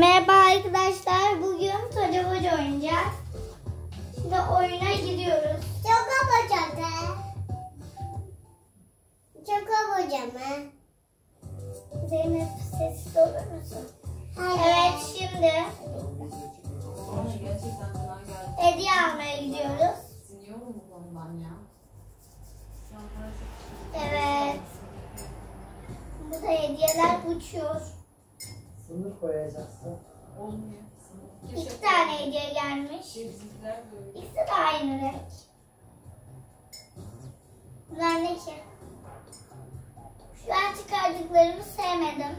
Merhaba arkadaşlar. Bugün Toca Boca oynayacağız. Şimdi oyuna gidiyoruz. Çok abacadı. Çok abacadı. Zeynep sessiz olur musun? Hayır. Evet şimdi hediye almaya gidiyoruz. Evet. Burada hediyeler uçuyor. Sınır koyacaksın. Olmuyor. İki tane hediye gelmiş. Bizimkiler. İkisi de aynı renk. Bunlar ne ki? Şu an çıkardıklarımı sevmedim.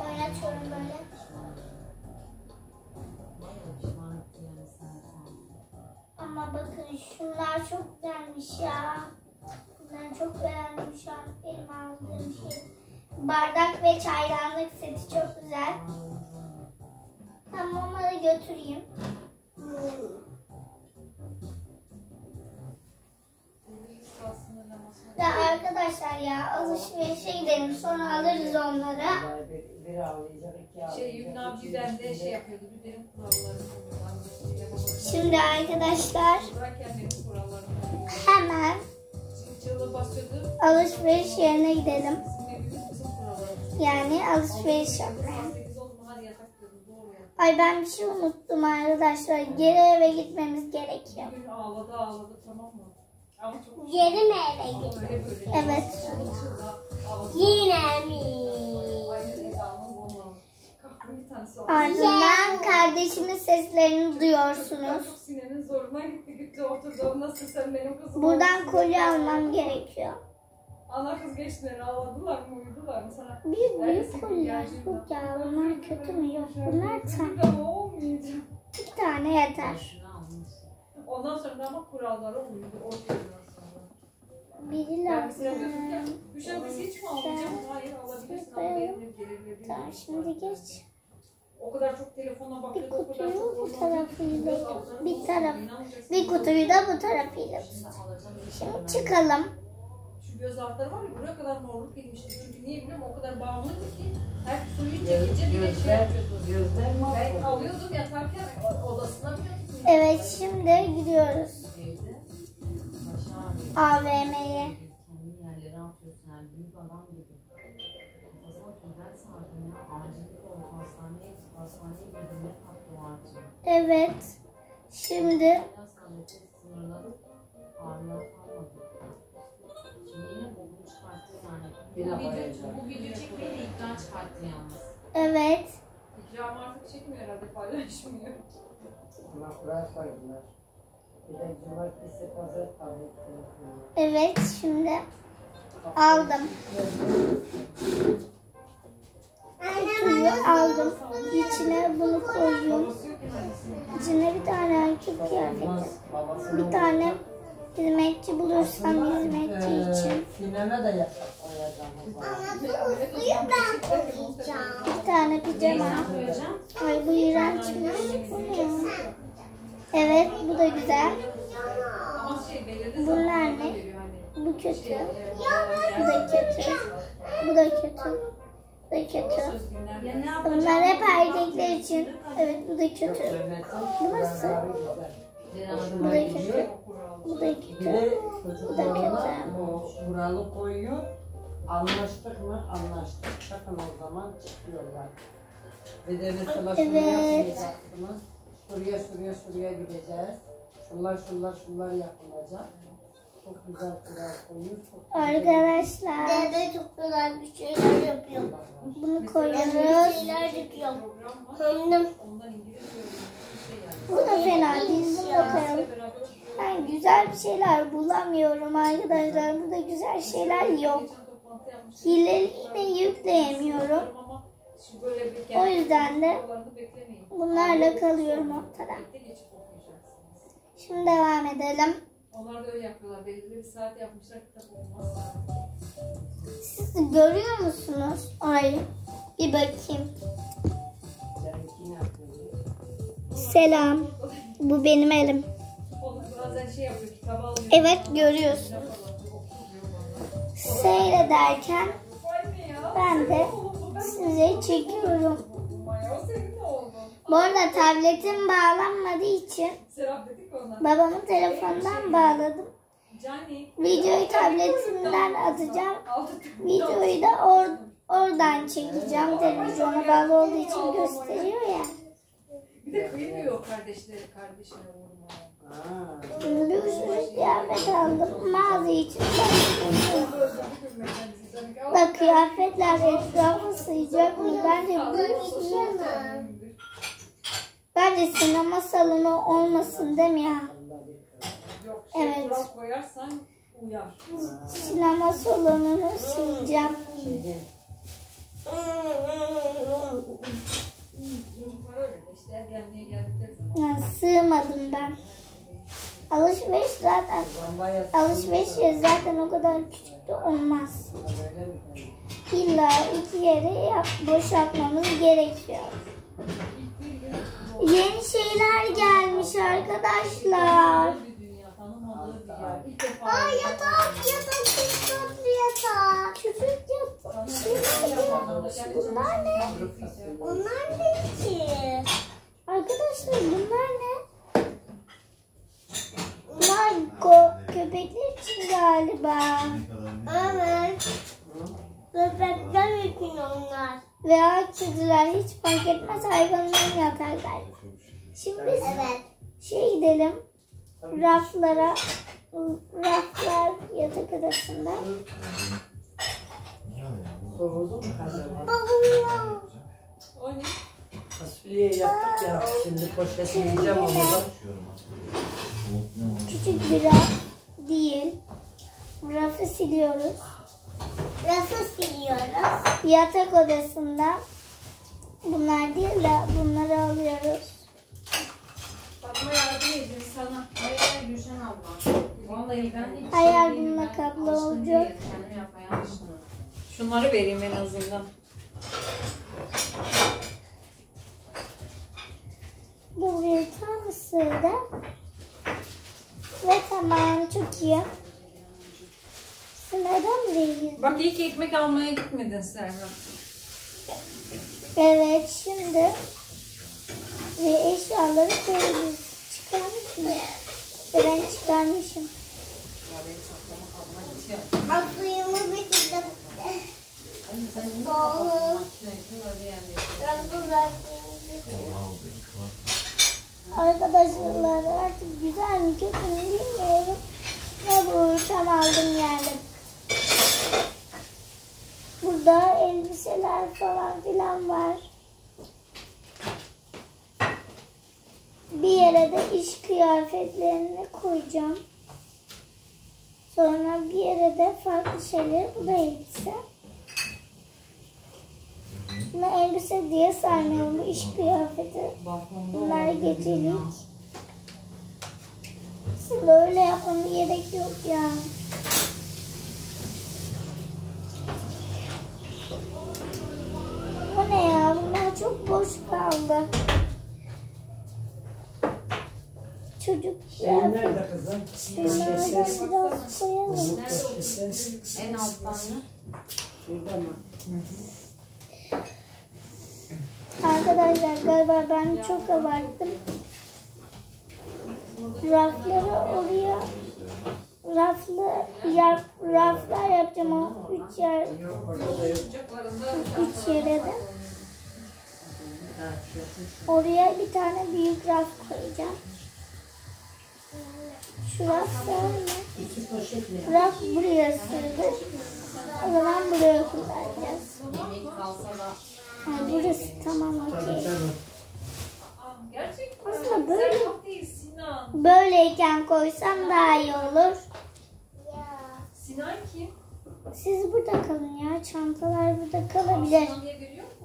Oynatıyorum böyle. Ama bakın şunlar çok güzelmiş ya. Ben çok beğendim şu an benim aldığım şey. Bardak ve çaydanlık seti çok güzel. Tamam onları götüreyim. Ya arkadaşlar ya alışverişe gidelim sonra alırız onları. Bir, bir ağlayacak, iki ağlayacak. Şey Yümün abi de şey yapıyordu. Kurallarımı uygulanmıştı. Şimdi arkadaşlar hemen alışveriş yerine gidelim. Yani alışveriş yapmaya. 8 oldu mu hadi yatak diyordum. Doğru ya. Ay ben bir şey unuttum arkadaşlar. Geri eve gitmemiz gerekiyor. Ağladı ağladı tamam mı? Geri mi eve böyle. Evet. Yine mi? Ardından kardeşimin seslerini duyuyorsunuz. Buradan kolye almam gerekiyor. Ana kız geçtiler ağladılar mı uyudular mı sana? Büyük büyük geldiğinde- yok ya. Bunlar kötü mü yok? Bunlar tam. Olmayacak. Bir tane yeter. Ondan sonra ama kurallara uydu. O geliyor sonra. Biri sıra lazım. gözükürken Gülşen kız hiç mi almayacağım? Hayır alabilirsin ama benim gelir Tamam şimdi geç. O kadar çok telefona Bir o kadar kutuyu çok bu oradan tarafıyla, bir taraf, bir kutuyu da bu tarafıyla. Şimdi çıkalım. Şu göz altları var ya buraya kadar morluk girmişti. Çünkü niye biliyorum o kadar bağımlıydı ki her suyu çekince bir de şey yapıyordu. Ben alıyordum yatarken odasına mı? Evet şimdi gidiyoruz AVM'ye. Kendi yerlere Yine bu, video, bu video çekmeyi de ikna çıkarttı yalnız. evet. İkram artık çekmiyor herhalde paylaşmıyor. Ama kural koydular. Bir de cumartesi pazar kaldı. Evet şimdi aldım. Kutuyu aldım. İçine bunu yani. İçine bir tane erkek kıyafeti. Bir tane hizmetçi bulursam hizmetçi için. Sineme de yatak koyacağım. Suyu ben koyacağım. Bir tane pijama. Ay bu iğrençmiş. Bu ne? Evet bu da güzel. Ama Bunlar ne? Bu kötü. Bu da kötü. Bu da kötü. Bu da kötü. Bunlar hep erkekler için. Evet bu da kötü. Bu nasıl? Bu da kötü. Bu da kötü. Bu da kötü. bu kuralı koyuyor. Anlaştık mı? Anlaştık. Sakın o zaman çıkıyorlar. Bir de mesela şunu Evet. yapmayacaksınız. Şuraya şuraya şuraya gideceğiz. Şunlar şunlar şunlar yapılacak. Çok güzel kural koyuyor. Çok güzel. Arkadaşlar Dede çok güzel bir şeyler yapıyor. bunu Ben bir koyuyoruz. şeyler İngilizce öğreniyoruz. Şey. Bu da fena değil. Bunu da koyalım. Ben güzel bir şeyler bulamıyorum arkadaşlar. Burada güzel şeyler yok. Hileli de yükleyemiyorum. O yüzden de bunlarla kalıyorum ortada. Şimdi devam edelim. Onlar da öyle yapıyorlar. Belirli bir saat yapmışlar kitap olmaz. Siz görüyor musunuz? Ay bir bakayım. Selam. Bu benim elim. Şey yapıyor. Kitabı alıyor. Evet görüyorsun. Seyrederken ben de size çekiyorum. Bu arada tabletim bağlanmadığı için babamın telefonundan bağladım. Videoyu tabletimden atacağım. Videoyu da or- oradan çekeceğim. Televizyona bağlı olduğu için gösteriyor ya. Bir de kıymıyor kardeşleri kardeşine sürü kıyafet aldım. Mağaza için da kıyafetler etrafa sığacak mı? Bence bu Bence sinema salonu olmasın değil mi ya? Evet. Sinema salonunu sileceğim. Yani sığmadım ben. Zaten alışveriş zaten o kadar küçük de olmaz. İlla iki yeri yap, boşaltmamız gerekiyor. Yeni şeyler gelmiş arkadaşlar. Bir dünya tanımadığı bir yer. İlk defa. Aa yatak yatak çok tatlı yatak. Küçük yatak. Bunlar ne? Onlar ne ki? Arkadaşlar bunlar ne? Bunlar go- köpekler için galiba. Evet. Bebekler için onlar. Veya kediler hiç fark etmez hayvanların yatarlar. Şimdi biz Evet. şey gidelim. Raflara raflar yatak odasında. Soğudu mu? Babam. O ne? Fasulye yaptık ya. Şimdi poşetleyeceğim onu da. Küçük bir raf siliyoruz. Rafı siliyoruz. Yatak odasında bunlar değil de bunları alıyoruz. Fatma yardım edin sana. Hayır Gülşen abla. Vallahi ben hiç Hayal şey bununla kablo olacak. Kendim yapmaya alışkınım. Şunları vereyim en azından. Bu bir tam sığdı. Ve tamam çok iyi. Sınırdan değil. Bak iyi ki ekmek almaya gitmedin Serra. Evet şimdi ve eşyaları koyuyoruz. Çıkarmış mı? Ben çıkarmışım. Suyumu bitirdim. Doğru. Arkadaşlar artık güzel mi kötü mü bilmiyorum. Ne bulursam aldım yani. Burada elbiseler falan filan var. Bir yere de iş kıyafetlerini koyacağım. Sonra bir yere de farklı şeyler. Bu da elbise. Bunu elbise diye saymıyorum. Bu iş kıyafeti. Bunlar gecelik. Böyle yapmama gerek yok ya. Bu ne ya? Bunlar çok boş kaldı. Çocuk Şey nerede kızım? Da Poşeti. biraz koyalım. En alttan mı? Şurada mı? Arkadaşlar galiba ben çok abarttım. Rafları oraya raflı yap, raflar yapacağım o üç yer üç yere de. Oraya bir tane büyük raf koyacağım. Şu raf böyle. İki poşet mi? Raf buraya sığdı. O zaman buraya kullanacağız. Ha, burası tamam okey. Aslında böyle-. Böyleyken koysam daha iyi olur. Sinan kim? Siz burada kalın ya. Çantalar burada kalabilir.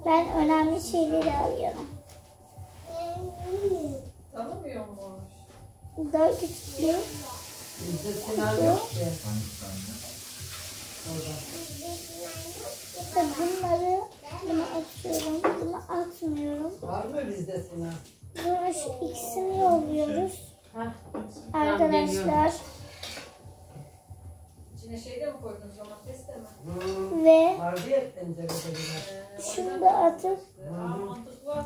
Ben önemli şeyleri alıyorum. Tanımıyormuş. Daha küçük bir Bizde Sinan yok ki. Orada. İşte bunları bunu atıyorum. Bunu atmıyorum. Var mı bizde Sinan? Sonra şu ikisini yolluyoruz. Arkadaşlar. İçine şey de mi koydunuz domates de mi? Hmm. Ve şunu da atıp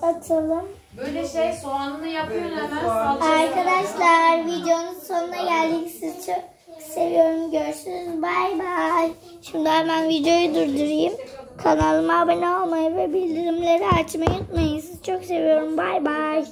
Atalım. Böyle şey soğanını yapıyorsun hemen. Arkadaşlar videonun sonuna geldik. Sizi çok seviyorum. Görüşürüz. Bay bay. Şimdi hemen videoyu durdurayım. Kanalıma abone olmayı ve bildirimleri açmayı unutmayın. Sizi çok seviyorum. Bay bay.